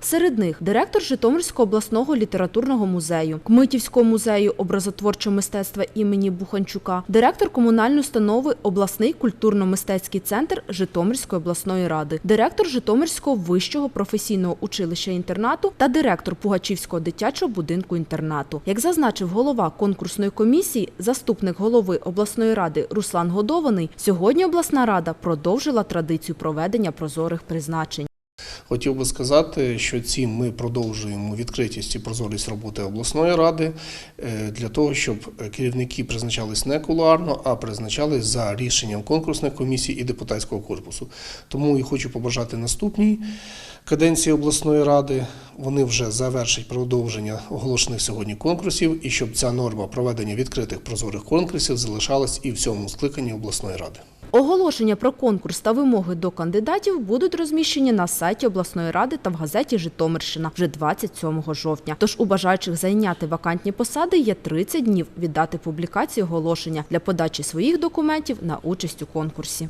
Серед них директор Житомирського обласного літературного музею, Кмитівського музею образотворчого мистецтва імені Буханчука, директор комунальної установи обласний культурно-мистецький центр Житомирської обласної ради, директор Житомирського вищого професійного училища інтернату та директор Пугачівського дитячого будинку інтернату. Як зазначив голова конкурсної комісії, заступник голови обласної ради Руслан Годований, сьогодні обласна рада продовжила традицію проведення прозорих призначень. Хотів би сказати, що цим ми продовжуємо відкритість і прозорість роботи обласної ради е, для того, щоб керівники призначались не кулуарно, а призначались за рішенням конкурсних комісій і депутатського корпусу. Тому і хочу побажати наступній каденції обласної ради. Вони вже завершать продовження оголошених сьогодні конкурсів, і щоб ця норма проведення відкритих прозорих конкурсів залишалась і в цьому скликанні обласної ради. Оголошення про конкурс та вимоги до кандидатів будуть розміщені на сайті обласної ради та в газеті Житомирщина вже 27 жовтня. Тож у бажаючих зайняти вакантні посади є 30 днів від дати публікації оголошення для подачі своїх документів на участь у конкурсі.